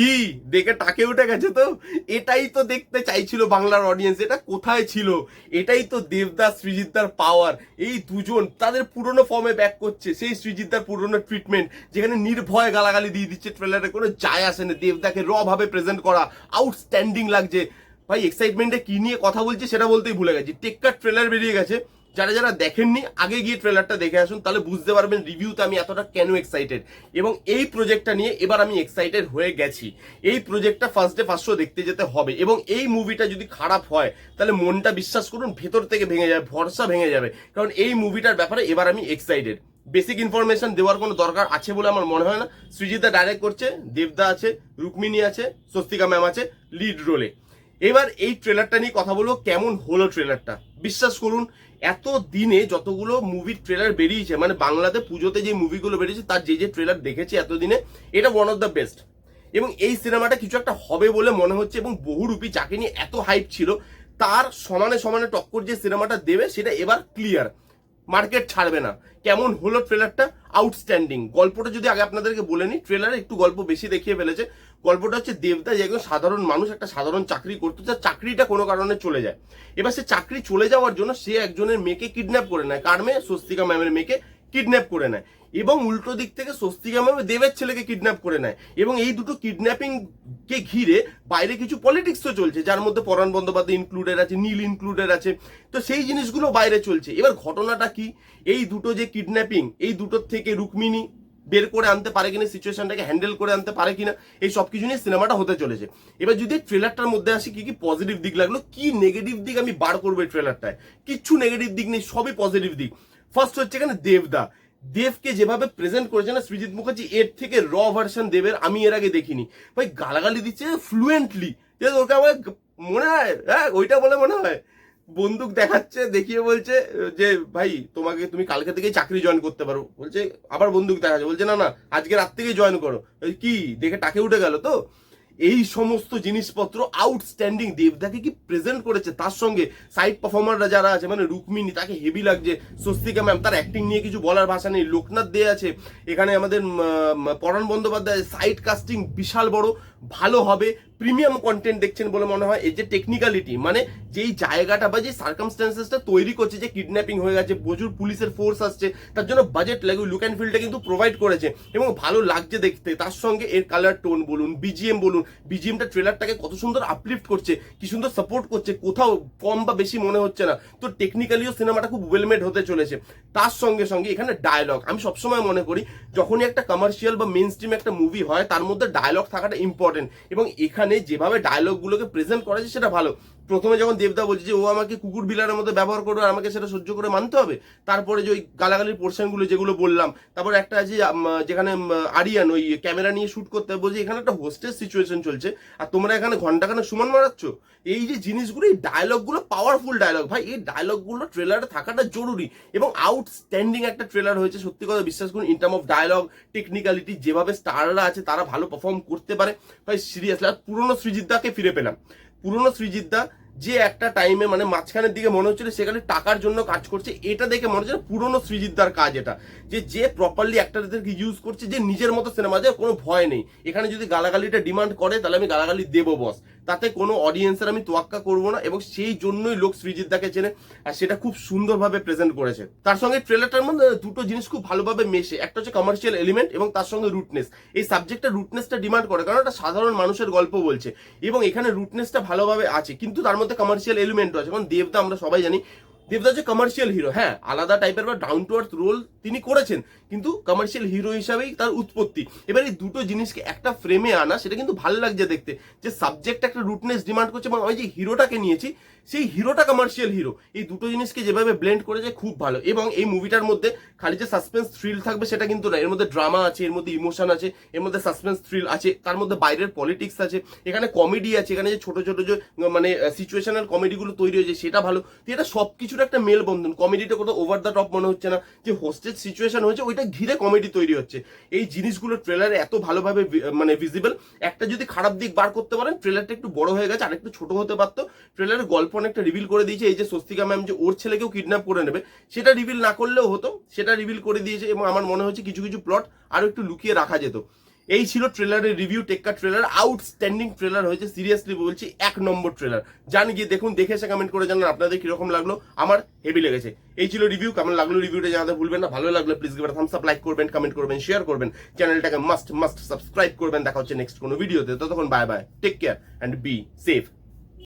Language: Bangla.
কি? দেখে টাকে উঠে গেছে তো? এটাই তো দেখতে চাইছিল বাংলার অডিয়েন্স এটা কোথায় ছিল? এটাই তো দেবদাস সৃজিতদার পাওয়ার এই দুজন তাদের পুরনো ফর্মে ব্যাক করছে, সেই সৃজিতদার পুরনো ট্রিটমেন্ট যেখানে নির্ভয় গালাগালি দিয়ে দিচ্ছে ট্রেলারে কোনো যায় আসে না দেবদাকে র ভাবে প্রেজেন্ট করা। আউটস্ট্যান্ডিং লাগছে। ভাই এক্সাইটমেন্টে কি নিয়ে কথা বলছি সেটা বলতেই ভুলে গেছি। টেক্কার ট্রেলার বেরিয়ে গেছে। যারা যারা দেখেননি, আগে গিয়ে ট্রেলারটা দেখে আসুন, তাহলে বুঝতে পারবেন রিভিউতে আমি এতটা কেন এক্সাইটেড এবং এই প্রজেক্টটা নিয়ে এবার আমি এক্সাইটেড হয়ে গেছি। এই প্রজেক্টটা ফার্স্ট ডে ফার্স্ট শো দেখতে যেতে হবে। এবং এই মুভিটা যদি খারাপ হয়, তাহলে মনটা বিশ্বাস করুন, ভেতর থেকে ভেঙে যাবে, ভরসা ভেঙে যাবে। কারণ এই মুভিটার ব্যাপারে এবার আমি এক্সাইটেড বেসিক ইনফরমেশন দেওয়ার কোনো দরকার আছে বলে আমার মনে হয় না। সৃজিতা ডাইরেক্ট করছে, দেবদা আছে, রুক্মিণী আছে, স্বস্তিকা ম্যাম আছে লিড রোলে এবার এই ট্রেলারটা নিয়ে কথা বলব, কেমন হলো ট্রেলারটা বিশ্বাস করুন এত দিনে যতগুলো মুভির ট্রেলার বেরিয়েছে মানে বাংলাতে পুজোতে যে মুভিগুলো বেরিয়েছে, তার যে যে ট্রেলার দেখেছি এতদিনে, এটা ওয়ান অফ দ্য বেস্ট এবং এই সিনেমাটা কিছু একটা হবে বলে মনে হচ্ছে এবং বহুরূপী যাকে নিয়ে এত হাইপ ছিল, তার সমানে সমানে টক্কর যে সিনেমাটা দেবে, সেটা এবার ক্লিয়ার মার্কেট ছাড়বে না। কেমন হলো ট্রেলারটা আউটস্ট্যান্ডিং গল্পটা যদি আগে আপনাদেরকে বলে নিই ট্রেলারে একটু গল্প বেশি দেখিয়ে ফেলেছে। গল্পটা হচ্ছে দেবদা যে একজন সাধারণ মানুষ, একটা সাধারণ চাকরি করতো তার চাকরিটা কোনো কারণে চলে যায়। এবার সে চাকরি চলে যাওয়ার জন্য সে একজনের মেয়েকে কিডন্যাপ করে নেয়। কার মেয়ে? স্বস্তিকা ম্যামের মেয়েকে কিডন্যাপ করে নেয়। এবং উল্টো দিক থেকে স্বস্তিকা ম্যাম দেবের ছেলেকে কিডন্যাপ করে নেয়। এবং এই দুটো কিডন্যাপিং কে ঘিরে বাইরে কিছু পলিটিক্সও চলছে, যার মধ্যে পরাণ বন্দ্যোপাধ্যায় ইনক্লুডেড আছে, নীল ইনক্লুডেড আছে। তো সেই জিনিসগুলো বাইরে চলছে। এবার ঘটনাটা কি? এই দুটো যে কিডন্যাপিং এই দুটোর থেকে রুক্মিণী বের করে আনতে পারে কিনা সিচুয়েশনটাকে হ্যান্ডেল করে আনতে পারে কিনা, এই সব কিছু নিয়ে সিনেমাটা হতে চলেছে। এবার যদি ট্রেলারটার মধ্যে আসি, কি কি পজিটিভ দিক লাগল, কি নেগেটিভ দিক আমি বার করব এই ট্রেলারটায় কিচ্ছু নেগেটিভ দিক নেই, সবই পজিটিভ দিক। ফার্স্ট হচ্ছে এখানে দেবদা। দেবকে যেভাবে প্রেজেন্ট করেছে না সৃজিত মুখার্জি এর থেকে র ভার্সন দেবের আমি এর আগে দেখিনি। ভাই, গালাগালি দিচ্ছে ফ্লুয়েন্টলি ওকে আমার মনে হয় হ্যাঁ ওইটা বলে মনে হয়। বন্দুক দেখাচ্ছে, দেখিয়ে বলছে, যে ভাই, তোমাকে তুমি কালকে থেকেই চাকরি জয়েন করতে পারো। বলছে, আবার বন্দুক দেখাচ্ছে। বলছে, না না, আজকে রাত থেকেই জয়েন করো। কি, দেখে টাকে উঠে গেল তো? এই সমস্ত জিনিসপত্র আউটস্ট্যান্ডিং দেবদাকে কি প্রেজেন্ট করেছে? তার সঙ্গে সাইড পারফর্মাররা যারা আছে মানে রুক্মিণী, তাকে হেভি লাগছে। স্বস্তিকা ম্যাম তার অ্যাক্টিং নিয়ে কিছু বলার ভাষা নেই। লোকনাথ দে আছে। এখানে আমাদের পরাণ বন্দ্যোপাধ্যায় সাইড কাস্টিং বিশাল বড়। ভালো হবে। প্রিমিয়াম কন্টেন্ট দেখছেন বলে মনে হয়। এই যে টেকনিক্যালিটি মানে যেই জায়গাটা বা যে সার্কামস্টেন্সেসটা তৈরি করছে, যে কিডন্যাপিং হয়ে গেছে, প্রচুর পুলিশের ফোর্স আসছে, তার জন্য বাজেট লাগে লুক অ্যান্ড ফিলটা কিন্তু প্রোভাইড করেছে। এবং ভালো লাগছে দেখতে। তার সঙ্গে এর কালার টোন বলুন বিজিএম বলুন বিজিএমটা ট্রেলারটাকে কত সুন্দর আপলিফ্ট করছে, কি সুন্দর সাপোর্ট করছে, কোথাও কম বা বেশি মনে হচ্ছে না। তো টেকনিক্যালিও সিনেমাটা খুব ওয়েলমেড হতে চলেছে। তার সঙ্গে সঙ্গে এখানে ডায়লগ আমি সবসময় মনে করি, যখনই একটা কমার্শিয়াল বা মেন স্ট্রিম একটা মুভি হয়, তার মধ্যে ডায়লগ থাকাটা ইম্পর্টেন্ট এবং এখানে যেভাবে ডায়লগগুলোকে প্রেজেন্ট করেছে সেটা ভালো। প্রথমে যখন দেবদা বলছে যে, ও আমাকে কুকুর বিলারের মধ্যে ব্যবহার করবে আমাকে সেটা সহ্য করে মানতে হবে, তারপরে যে ওই গালাগালির পোর্শনগুলো যেগুলো বললাম, তারপর একটা আছে যেখানে আরিয়ান ওই ক্যামেরা নিয়ে শ্যুট করতে বলছে, এখানে একটা হোস্টেজ সিচুয়েশন চলছে, আর তোমরা এখানে ঘন্টাখানে সুমান মারাচ্ছ? এই যে জিনিসগুলো, এই ডায়লগগুলো পাওয়ারফুল ডায়লগ ভাই, এই ডায়লগগুলো ট্রেলারে থাকাটা জরুরি, এবং আউটস্ট্যান্ডিং একটা ট্রেলার হয়েছে, সত্যি কথা বিশ্বাস করুন in term of dialogue technicality যেভাবে স্টাররা আছে, তারা ভালো পারফর্ম করতে পারে। ভাই সিরিয়াসলি আর পুরনো সৃজিতদাকে ফিরে পেলাম। পুরনো সৃজিতদা যে একটা টাইমে মানে মাঝখানের দিকে মনে হচ্ছিল সেখানে টাকার জন্য কাজ করছে, এটা দেখে মনে হচ্ছে পুরনো সৃজিতদার কাজ এটা। যে যে প্রপারলি অ্যাক্টারদেরকে ইউজ করছে, যে নিজের মতো সিনেমা যায় কোনো ভয় নেই। এখানে যদি গালাগালিটা ডিমান্ড করে, তাহলে আমি গালাগালি দেবো বস তাতে কোনো অডিয়েন্সের আমি তোয়াক্কা করব না এবং সেই জন্যই লোক সৃজিতদাকে চেনে, আর সেটা খুব সুন্দরভাবে প্রেজেন্ট করেছে। তার সঙ্গে ট্রেলারটার মধ্যে দুটো জিনিস খুব ভালোভাবে মেশে, একটা হচ্ছে কমার্শিয়াল এলিমেন্ট এবং তার সঙ্গে রুটনেস এই সাবজেক্টটা রুটনেসটা ডিমান্ড করে, কারণ এটা সাধারণ মানুষের গল্প বলছে, এবং এখানে রুটনেসটা ভালোভাবে আছে, কিন্তু তার মধ্যে কমার্শিয়াল এলিমেন্টও আছে। কারণ দেবদা আমরা সবাই জানি দেবদা যে কমার্শিয়াল হিরো হ্যাঁ। আলাদা টাইপের বা ডাউন টু আর্থ রোল তিনি করেছেন কিন্তু কমার্শিয়াল হিরো হিসাবেই তার উৎপত্তি। এবার এই দুটো জিনিসকে একটা ফ্রেমে আনা সেটা কিন্তু ভালো লাগছে দেখতে। যে সাবজেক্ট একটা রুটনেস ডিমান্ড করছে এবং আমি যে হিরোটাকে নিয়েছি সেই হিরোটা কমার্শিয়াল হিরো এই দুটো জিনিসকে যেভাবে ব্লেন্ড করেছে খুব ভালো। এবং এই মুভিটার মধ্যে খালি যে সাসপেন্স থ্রিল থাকবে সেটা কিন্তু না। এর মধ্যে ড্রামা আছে এর মধ্যে ইমোশন আছে এর মধ্যে সাসপেন্স থ্রিল আছে তার মধ্যে বাইরের পলিটিক্স আছে এখানে কমেডি আছে এখানে যে ছোট ছোট যে মানে সিচুয়েশনাল কমেডিগুলো তৈরি হয়েছে সেটা ভালো। তো এটা সব কিছুর একটা মেলবন্ধন কমেডিটা কোথাও ওভার দ্য টপ মনে হচ্ছে না। যে হোস্টেজ সিচুয়েশন হয়েছে, ওইটা ঘিরে কমেডি তৈরি হচ্ছে। এই জিনিসগুলো ট্রেলারে এত ভালোভাবে মানে ভিজিবল একটা যদি খারাপ দিক বার করতে পারেন ট্রেলারটা একটু বড় হয়ে গেছে, আরেকটু ছোট হতে পারতো। ট্রেলারের গল্প অনেকটা রিভিল করে দিয়েছে, এই যে স্বস্তিকা ম্যাম যে ওর ছেলেকেও কিডন্যাপ করে নেবে, সেটা রিভিল না করলেও হতো, সেটা রিভিল করে দিয়েছে এবং আমার মনে হচ্ছে কিছু কিছু প্লট আরও একটু লুকিয়ে রাখা যেত। এই ছিল ট্রেলারের review Tekka trailer outstanding trailer হয়েছে সিরিয়াসলি বলছি, এক নম্বর ট্রেলার যান গিয়ে দেখুন, দেখে এসে কমেন্ট করে জানান আপনাদের কীরকম লাগল। আমার হেভি লেগেছে। এই ছিল রিভিউ কেমন লাগল রিভিউটা জানাতে ভুলবেন না। ভালো লাগলে please give a thumbs up like করবেন কমেন্ট করবেন শেয়ার করবেন। চ্যানেলটাকে মাস্ট মাস্ট সাবস্ক্রাইব করবেন। দেখা হচ্ছে নেক্সট কোনো ভিডিওতে ততক্ষণ bye bye take care and be safe